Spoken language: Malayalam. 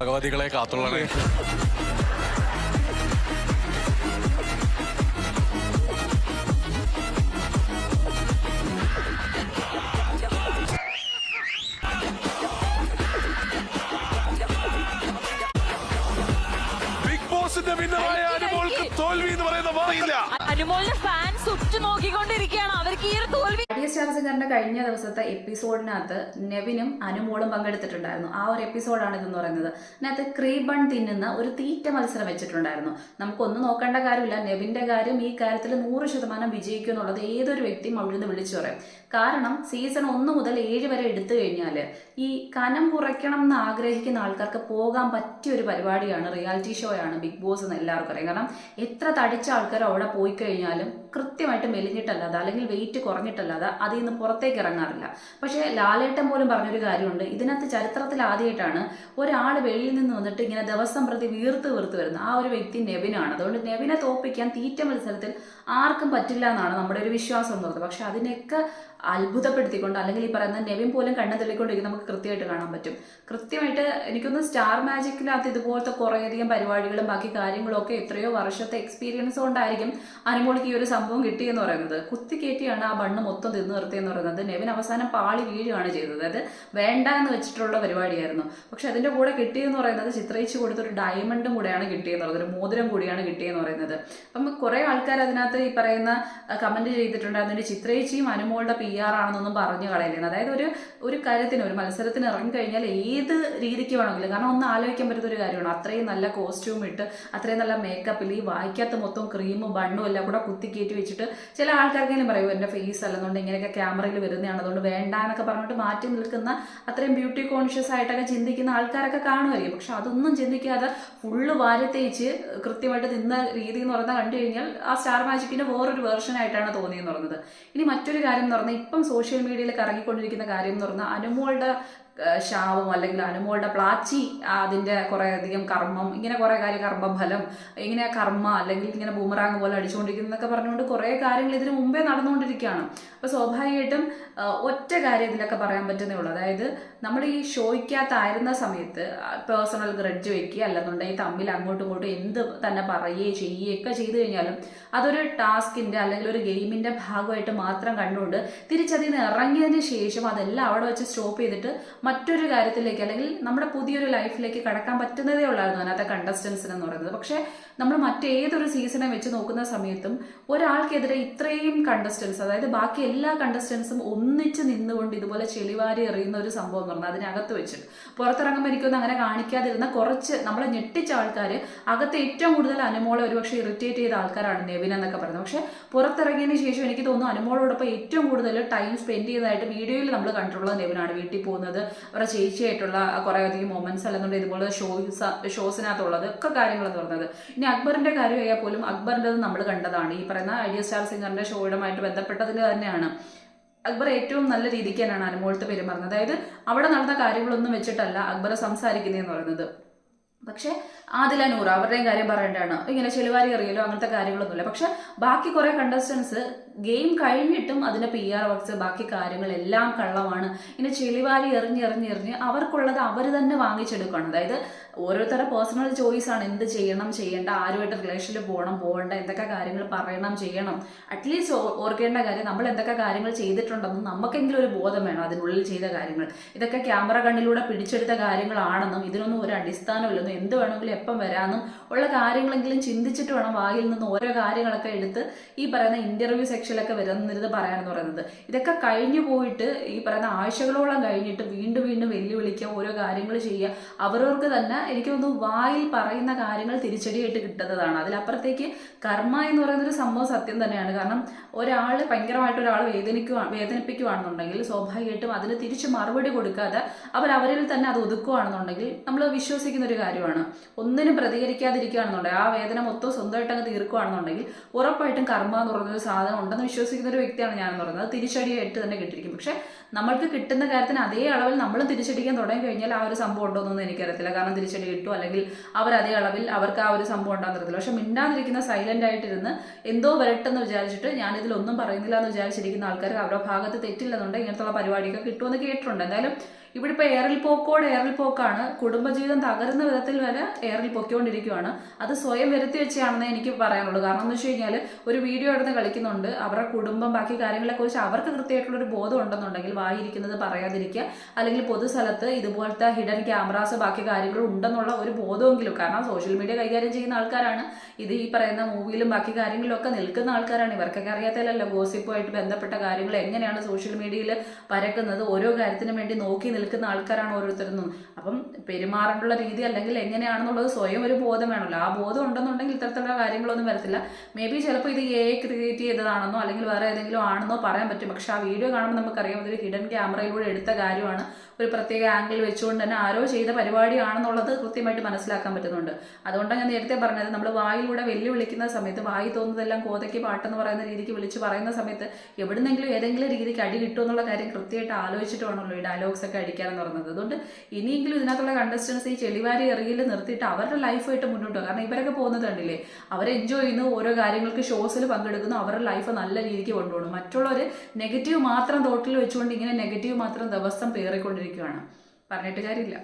ഭഗവതികളെ കാത്തുള്ളണേ ബിഗ് ബോസിന്റെ വിന്നറായ അനുമോൾക്ക് തോൽവി എന്ന് പറയുന്ന വായില്ല അനുമോളിന്റെ ഫാൻസ് ഉറ്റു നോക്കിക്കൊണ്ടിരിക്കുകയാണ് അവർക്ക് ഈ ഒരു തോൽവി ഐഡിയ സ്റ്റാർ സിംഗറിന്റെ കഴിഞ്ഞ ദിവസത്തെ എപ്പിസോഡിനകത്ത് നെവിനും അനുമോളും പങ്കെടുത്തിട്ടുണ്ടായിരുന്നു. ആ ഒരു എപ്പിസോഡാണ് ഇതെന്ന് പറയുന്നത്. അതിനകത്ത് ക്രീബൺ തിന്നുന്ന ഒരു തീറ്റ മത്സരം വെച്ചിട്ടുണ്ടായിരുന്നു. നമുക്കൊന്നും നോക്കേണ്ട കാര്യമില്ല. നെവിന്റെ കാര്യം ഈ കാര്യത്തിൽ നൂറ് ശതമാനം വിജയിക്കും എന്നുള്ളത് ഏതൊരു വ്യക്തിയും അവിടെ നിന്ന് വിളിച്ചു പറയും. കാരണം സീസൺ ഒന്ന് മുതൽ ഏഴ് വരെ എടുത്തു കഴിഞ്ഞാൽ ഈ കനം കുറയ്ക്കണം എന്ന് ആഗ്രഹിക്കുന്ന ആൾക്കാർക്ക് പോകാൻ പറ്റിയ ഒരു പരിപാടിയാണ് റിയാലിറ്റി ഷോ ആണ് ബിഗ് ബോസ് എന്ന് എല്ലാവർക്കും അറിയാം. കാരണം എത്ര തടിച്ച ആൾക്കാർ അവിടെ പോയി കഴിഞ്ഞാലും കൃത്യമായിട്ട് മെലിഞ്ഞിട്ടല്ലാതെ അല്ലെങ്കിൽ വെയിറ്റ് കുറഞ്ഞിട്ടല്ലാതെ അതിൽ നിന്ന് പുറത്തേക്ക് ഇറങ്ങാറില്ല. പക്ഷേ ലാലേട്ടൻ പോലും പറഞ്ഞൊരു കാര്യമുണ്ട്. ഇതിനകത്ത് ചരിത്രത്തിൽ ആദ്യമായിട്ടാണ് ഒരാൾ വെളിയിൽ നിന്ന് വന്നിട്ട് ഇങ്ങനെ ദിവസം പ്രതി വീർത്ത് വീർത്ത് വരുന്നത് ആ ഒരു വ്യക്തി നെവിനാണ്. അതുകൊണ്ട് നെവിനെ തോപ്പിക്കാൻ തീറ്റ മത്സരത്തിൽ ആർക്കും പറ്റില്ല എന്നാണ് നമ്മുടെ ഒരു വിശ്വാസം എന്ന് പറയുന്നത് പക്ഷെ അതിനെയൊക്കെ അത്ഭുതപ്പെടുത്തിക്കൊണ്ട് അല്ലെങ്കിൽ ഈ പറയുന്ന നെവിൻ പോലും കണ്ണു തള്ളിക്കൊണ്ടിരിക്കും നമുക്ക് കൃത്യമായിട്ട് കാണാൻ പറ്റും. കൃത്യമായിട്ട് എനിക്കൊന്ന് സ്റ്റാർ മാജിക്കിനകത്ത് ഇതുപോലത്തെ കുറേയധികം പരിപാടികളും ബാക്കി കാര്യങ്ങളും ഒക്കെ എത്രയോ വർഷത്തെ എക്സ്പീരിയൻസ് കൊണ്ടായിരിക്കും അനുമോളിക്ക് ഈ ഒരു സംഭവം കിട്ടിയെന്ന് പറയുന്നത്. കുത്തിക്കയറ്റിയാണ് ആ ബണ്ണ് മൊത്തം തിന്നു നിർത്തിയെന്ന് പറയുന്നത്. നെവിൻ അവസാനം പാളി വീഴുകയാണ് ചെയ്തത്. അതായത് വേണ്ട എന്ന് വെച്ചിട്ടുള്ള പരിപാടിയായിരുന്നു. പക്ഷെ അതിന്റെ കൂടെ കിട്ടിയെന്ന് പറയുന്നത് ചിത്രയിച്ച് കൊടുത്തൊരു ഡയമണ്ടും കൂടെയാണ് കിട്ടിയെന്ന് പറയുന്നത്. ഒരു മോതിരം കൂടിയാണ് കിട്ടിയെന്ന് പറയുന്നത്. അപ്പം കുറേ ആൾക്കാർ അതിനകത്ത് ഈ പറയുന്ന കമന്റ് ചെയ്തിട്ടുണ്ട്. അതിന്റെ ചിത്രയിച്ചിയും അനുമോളുടെ പി ആർ ആണെന്നൊന്നും പറഞ്ഞു കളയലാണ് അതായത് ഒരു ഒരു കാര്യത്തിന് ഒരു മത്സരത്തിന് ഇറങ്ങിക്കഴിഞ്ഞാൽ ഏത് രീതിക്ക് വേണമെങ്കിലും കാരണം ഒന്ന് ആലോചിക്കാൻ പറ്റുന്ന ഒരു കാര്യമാണ്. അത്രയും നല്ല കോസ്റ്റ്യൂം ഇട്ട് അത്രയും നല്ല മേക്കപ്പിൽ ഈ വായിക്കാത്ത മൊത്തം ക്രീമും ബണ്ണും എല്ലാം കൂടെ കുത്തിക്കയറ്റി വെച്ചിട്ട് ചില ആൾക്കാർക്കെങ്കിലും പറയും എന്റെ ഫേസ് അല്ലെന്നുണ്ട് ഇങ്ങനെയൊക്കെ ക്യാമറയിൽ വരുന്നതാണ്. അതുകൊണ്ട് വേണ്ട എന്നൊക്കെ പറഞ്ഞിട്ട് മാറ്റി നിൽക്കുന്ന അത്രയും ബ്യൂട്ടി കോൺഷ്യസ് ആയിട്ടൊക്കെ ചിന്തിക്കുന്ന ആൾക്കാരൊക്കെ കാണുമായിരിക്കും. പക്ഷെ അതൊന്നും ചിന്തിക്കാതെ ഫുള്ള് വാരി തേച്ച് കൃത്യമായിട്ട് നിന്ന രീതി എന്ന് പറഞ്ഞാൽ കണ്ടു കഴിഞ്ഞാൽ ആ സ്റ്റാർ മാജിക്കിന്റെ വേറൊരു വേർഷൻ ആയിട്ടാണ് തോന്നിയെന്ന് പറഞ്ഞത് ഇനി മറ്റൊരു കാര്യം എന്ന് പറഞ്ഞാൽ ഇപ്പം സോഷ്യൽ മീഡിയയിൽ കറങ്ങിക്കൊണ്ടിരിക്കുന്ന കാര്യം എന്ന് പറഞ്ഞാൽ അനുമോളുടെ ശാപം അല്ലെങ്കിൽ അനുമോളുടെ പ്ലാച്ചി അതിന്റെ കുറെ അധികം കർമ്മം ഇങ്ങനെ കുറേ കാര്യം കർമ്മഫലം ഇങ്ങനെ കർമ്മ അല്ലെങ്കിൽ ഇങ്ങനെ ബൂമറാങ് പോലെ അടിച്ചുകൊണ്ടിരിക്കുന്നതൊക്കെ പറഞ്ഞുകൊണ്ട് കുറേ കാര്യങ്ങൾ ഇതിനു മുമ്പേ നടന്നുകൊണ്ടിരിക്കുകയാണ്. അപ്പോൾ സ്വാഭാവികമായിട്ടും ഒറ്റ കാര്യം ഇതിലൊക്കെ പറയാൻ പറ്റുന്നേ ഉള്ളൂ. അതായത് നമ്മൾ ഈ ഷോയ്ക്കകത്തായിരുന്ന സമയത്ത് പേഴ്സണൽ ഗ്രഡ്ജ് വെക്കുക അല്ലെന്നുണ്ടെങ്കിൽ തമ്മിൽ അങ്ങോട്ടും ഇങ്ങോട്ടും എന്ത് തന്നെ പറയുകയും ചെയ്യുകയൊക്കെ ചെയ്തു കഴിഞ്ഞാലും അതൊരു ടാസ്കിന്റെ അല്ലെങ്കിൽ ഒരു ഗെയിമിന്റെ ഭാഗമായിട്ട് മാത്രം കണ്ടുകൊണ്ട് തിരിച്ചതിൽ നിന്ന് ഇറങ്ങിയതിന് ശേഷം അതെല്ലാം അവിടെ വെച്ച് സ്റ്റോപ്പ് ചെയ്തിട്ട് മറ്റൊരു കാര്യത്തിലേക്ക് അല്ലെങ്കിൽ നമ്മുടെ പുതിയൊരു ലൈഫിലേക്ക് കടക്കാൻ പറ്റുന്നതേ ഉള്ളായിരുന്നു അതിനകത്തെ കണ്ടസ്റ്റൻസിന് എന്ന് പറയുന്നത്. പക്ഷേ നമ്മൾ മറ്റേതൊരു സീസണെ വെച്ച് നോക്കുന്ന സമയത്തും ഒരാൾക്കെതിരെ ഇത്രയും കണ്ടസ്റ്റൻസ് അതായത് ബാക്കി എല്ലാ കണ്ടസ്റ്റൻസും ഒന്നിച്ച് നിന്നുകൊണ്ട് ഇതുപോലെ ചെളിവാരി എറിയുന്ന ഒരു സംഭവം എന്ന് പറഞ്ഞാൽ അതിനകത്ത് വെച്ചിട്ട്. പുറത്തിറങ്ങുമ്പോൾ എനിക്കൊന്നും അങ്ങനെ കാണിക്കാതിരുന്ന കുറച്ച് നമ്മളെ ഞെട്ടിച്ച ആൾക്കാർ അകത്ത് ഏറ്റവും കൂടുതൽ അനുമോളെ ഒരുപക്ഷെ ഇറിറ്റേറ്റ് ചെയ്ത ആൾക്കാരാണ് നെവിൻ എന്നൊക്കെ പറയുന്നത്. പക്ഷെ പുറത്തിറങ്ങിയതിന് ശേഷം എനിക്ക് തോന്നുന്നു അനുമോളോടൊപ്പം ഏറ്റവും കൂടുതൽ ടൈം സ്പെൻഡ് ചെയ്തതായിട്ട് വീഡിയോയിൽ നമ്മൾ കണ്ടിട്ടുള്ളത് നെവിനാണ് വീട്ടിൽ പോകുന്നത്. അവരുടെ ചേച്ചിയായിട്ടുള്ള കുറേ അധികം മൊമെന്റ്സ് അല്ലെന്നുണ്ട് ഇതുപോലെ ഷോസ് ഷോസിനകത്തുള്ളത് ഒക്കെ കാര്യങ്ങൾ പറയുന്നത് ഇനി അക്ബറിന്റെ കാര്യമായാൽ പോലും അക്ബറിന്റെ നമ്മൾ കണ്ടതാണ്. ഈ പറയുന്ന ഐഡിയ സ്റ്റാർ സിംഗറിന്റെ ഷോയുമായിട്ട് ബന്ധപ്പെട്ടതിൽ തന്നെയാണ്. അക്ബർ ഏറ്റവും നല്ല രീതിക്ക് തന്നെയാണ് അനുമോളത്ത് പെരുമാറുന്നത് അതായത് അവിടെ നടന്ന കാര്യങ്ങളൊന്നും വെച്ചിട്ടല്ല അക്ബർ സംസാരിക്കുന്നതെന്ന് പറയുന്നത്. പക്ഷെ ആദില നൂറ് അവരുടെയും കാര്യം പറയേണ്ടതാണ്. ഇങ്ങനെ ചെളിവാരി എറിയലോ അങ്ങനത്തെ കാര്യങ്ങളൊന്നുമില്ല. പക്ഷെ ബാക്കി കുറെ കണ്ടസ്റ്റൻസ് ഗെയിം കഴിഞ്ഞിട്ടും അതിന്റെ പി ആർ വർക്ക്സ് ബാക്കി കാര്യങ്ങളെല്ലാം കള്ളമാണ്. ഇങ്ങനെ ചെളിവാരി എറിഞ്ഞ് എറിഞ്ഞ് എറിഞ്ഞ് അവർക്കുള്ളത് അവർ തന്നെ വാങ്ങിച്ചെടുക്കണം അതായത് ഓരോരുത്തരുടെ പേഴ്സണൽ ചോയ്സ് ആണ്. എന്ത് ചെയ്യണം ചെയ്യേണ്ട ആരുമായിട്ട് റിലേഷനിൽ പോകണം പോകേണ്ട എന്തൊക്കെ കാര്യങ്ങൾ പറയണം ചെയ്യണം. അറ്റ്ലീസ്റ്റ് ഓർക്കേണ്ട കാര്യം നമ്മൾ എന്തൊക്കെ കാര്യങ്ങൾ ചെയ്തിട്ടുണ്ടെന്നും നമുക്കെങ്കിലും ഒരു ബോധം വേണം അതിനുള്ളിൽ ചെയ്ത കാര്യങ്ങൾ. ഇതൊക്കെ ക്യാമറ കണ്ണിലൂടെ പിടിച്ചെടുത്ത കാര്യങ്ങളാണെന്നും ഇതിനൊന്നും ഒരു അടിസ്ഥാനമില്ലെന്നും എന്ത് വേണമെങ്കിലും എപ്പം വരാമെന്നും ഉള്ള കാര്യങ്ങളെങ്കിലും ചിന്തിച്ചിട്ട് വേണം വായിൽ നിന്ന് ഓരോ കാര്യങ്ങളൊക്കെ എടുത്ത് ഈ പറയുന്ന ഇന്റർവ്യൂ സെക്ഷനിലൊക്കെ വരുന്നത് പറയാനെന്ന് പറയുന്നത്. ഇതൊക്കെ കഴിഞ്ഞു പോയിട്ട് ഈ പറയുന്ന ആഴ്ചകളോളം കഴിഞ്ഞിട്ട് വീണ്ടും വീണ്ടും വെല്ലുവിളിക്കുക ഓരോ കാര്യങ്ങൾ ചെയ്യുക. അവരവർക്ക് തന്നെ എനിക്ക് തോന്നുന്നു വായിൽ പറയുന്ന കാര്യങ്ങൾ തിരിച്ചടിയായിട്ട് കിട്ടുന്നതാണ്. അതിലപ്പുറത്തേക്ക് കർമ്മ എന്ന് പറയുന്ന ഒരു സംഭവം സത്യം തന്നെയാണ്. കാരണം ഒരാൾ ഭയങ്കരമായിട്ട് ഒരാൾ വേദനിക്കുക വേദനിപ്പിക്കുകയാണെന്നുണ്ടെങ്കിൽ സ്വാഭാവികമായിട്ടും അതിന് തിരിച്ച് മറുപടി കൊടുക്കാതെ അവർ അവരിൽ തന്നെ അത് ഒതുക്കുകയാണെന്നുണ്ടെങ്കിൽ നമ്മൾ വിശ്വസിക്കുന്ന ഒരു കാര്യമാണ്. ഒന്നിനും പ്രതികരിക്കാതിരിക്കുകയാണെന്നുണ്ടെങ്കിൽ ആ വേദന മൊത്തം സ്വന്തമായിട്ട് അങ്ങ് തീർക്കുകയാണെന്നുണ്ടെങ്കിൽ ഉറപ്പായിട്ടും കർമ്മ എന്ന് ഒരു സാധനം ഉണ്ടെന്ന് വിശ്വസിക്കുന്ന ഒരു വ്യക്തിയാണ് ഞാൻ പറയുന്നത്. തിരിച്ചടിയായിട്ട് തന്നെ കിട്ടിയിരിക്കും. പക്ഷെ നമ്മൾക്ക് കിട്ടുന്ന കാര്യത്തിന് അതേ അളവിൽ നമ്മൾ തിരിച്ചടിക്കാൻ തുടങ്ങി കഴിഞ്ഞാൽ ആ ഒരു സംഭവം ഉണ്ടോ എന്നൊന്നും എനിക്കറിയത്തില്ല. കാരണം തിരിച്ചടി കിട്ടും അല്ലെങ്കിൽ അവർ അതേ അളവിൽ അവർക്ക് ആ ഒരു സംഭവം ഉണ്ടാകുന്ന അറിയത്തില്ല. പക്ഷെ മിണ്ടാതിരിക്കുന്ന സൈലന്റ് ആയിട്ടിരുന്ന് എന്തോ വരട്ടെന്ന് വിചാരിച്ചിട്ട് ഞാൻ ഇതിലൊന്നും പറയുന്നില്ല എന്ന് വിചാരിച്ചിരിക്കുന്ന ആൾക്കാർക്ക് അവരുടെ ഭാഗത്ത് തെറ്റില്ലെന്നുണ്ടെങ്കിൽ ഇങ്ങനത്തുള്ള പരിപാടിയൊക്കെ കിട്ടുമെന്ന് കേട്ടിട്ടുണ്ട്. എന്തായാലും ഇവിടെ ഇപ്പോൾ എയറിൽ പോക്കോട് എയറിൽ പോക്കാണ്. കുടുംബജീവിതം തകരുന്ന വിധത്തിൽ വരെ എയറിൽ പൊയ്ക്കൊണ്ടിരിക്കുകയാണ് അത് സ്വയം വരുത്തി വെച്ചാണെന്ന് എനിക്ക് പറയാനുള്ളൂ. കാരണം എന്ന് വെച്ച് കഴിഞ്ഞാൽ ഒരു വീഡിയോ എടുത്ത് കളിക്കുന്നുണ്ട്. അവരുടെ കുടുംബം ബാക്കി കാര്യങ്ങളെക്കുറിച്ച് അവർക്ക് കൃത്യമായിട്ടുള്ള ഒരു ബോധം ഉണ്ടെന്നുണ്ടെങ്കിൽ വായിരിക്കുന്നത് പറയാതിരിക്കുക. അല്ലെങ്കിൽ പൊതുസ്ഥലത്ത് ഇതുപോലത്തെ ഹിഡൻ ക്യാമറാസ് ബാക്കി കാര്യങ്ങൾ ഉണ്ടെന്നുള്ള ഒരു ബോധമെങ്കിലും കാരണം സോഷ്യൽ മീഡിയ കൈകാര്യം ചെയ്യുന്ന ആൾക്കാരാണ്. ഇത് ഈ പറയുന്ന മൂവിയിലും ബാക്കി കാര്യങ്ങളിലും ഒക്കെ നിൽക്കുന്ന ആൾക്കാരാണ്. ഇവർക്കൊക്കെ അറിയാത്തല്ലോ ഗോസിപ്പുമായിട്ട് ബന്ധപ്പെട്ട കാര്യങ്ങൾ എങ്ങനെയാണ് സോഷ്യൽ മീഡിയയിൽ പരക്കുന്നത്? ഓരോ കാര്യത്തിനും വേണ്ടി നോക്കി നിൽക്കുന്ന ആൾക്കാരാണ് ഓരോരുത്തരും അപ്പം പെരുമാറേണ്ടുള്ള രീതി അല്ലെങ്കിൽ എങ്ങനെയാണെന്നുള്ളത് സ്വയം ഒരു ബോധം വേണമല്ലോ. ആ ബോധം ഉണ്ടെന്നുണ്ടെങ്കിൽ ഇത്തരത്തിലുള്ള കാര്യങ്ങളൊന്നും വരത്തില്ല. മേ ബി ചിലപ്പോൾ ഇത് എ ക്രിയേറ്റ് ചെയ്തതാണെന്നോ അല്ലെങ്കിൽ വേറെ ഏതെങ്കിലും ആണെന്നോ പറയാൻ പറ്റും. പക്ഷെ ആ വീഡിയോ കാണുമ്പോൾ നമുക്കറിയാം ഇതൊരു ഹിഡൻ ക്യാമറയിലൂടെ എടുത്ത കാര്യമാണ്. ഒരു പ്രത്യേക ആംഗിൾ വെച്ചുകൊണ്ട് തന്നെ ആരോ ചെയ്ത പരിപാടിയാണെന്നുള്ളത് കൃത്യമായിട്ട് മനസ്സിലാക്കാൻ പറ്റുന്നുണ്ട്. അതുകൊണ്ടാണ് ഞാൻ നേരത്തെ പറഞ്ഞത് നമ്മൾ വായിലൂടെ വെല്ലുവിളിക്കുന്ന സമയത്ത് വായി തോന്നുന്നതെല്ലാം കോതയ്ക്ക് പാട്ടെന്ന് പറയുന്ന രീതിക്ക് വിളിച്ച് പറയുന്ന സമയത്ത് എവിടുന്നെങ്കിലും ഏതെങ്കിലും രീതിക്ക് അടി കിട്ടുമെന്നുള്ള കാര്യം കൃത്യമായിട്ട് ആലോചിച്ചിട്ട് വേണമല്ലോ ഈ ഡയലോഗ്സ് ഒക്കെ അടിക്കാനെന്ന് പറയുന്നത്. അതുകൊണ്ട് ഇനിയെങ്കിലും ഇതിനകത്തുള്ള കണ്ടസ്റ്റൻസ് ഈ ചെളിവാരി എറിയിൽ നിർത്തിയിട്ട് അവരുടെ ലൈഫായിട്ട് മുന്നോട്ട് പോകും. കാരണം ഇവരൊക്കെ പോകുന്നത് കണ്ടില്ലേ അവർ എൻജോയ് ചെയ്യുന്നു ഓരോ കാര്യങ്ങൾക്ക് ഷോസിൽ പങ്കെടുക്കുന്നു അവരുടെ ലൈഫ് നല്ല രീതിക്ക് കൊണ്ടുപോകണം മറ്റുള്ളവർ നെഗറ്റീവ് മാത്രം തോട്ടിൽ വെച്ചുകൊണ്ട് ഇങ്ങനെ നെഗറ്റീവ് മാത്രം ദിവസം പേറിക്കൊണ്ടിരിക്കുകയാണ്. പറഞ്ഞിട്ട് കാര്യമില്ല.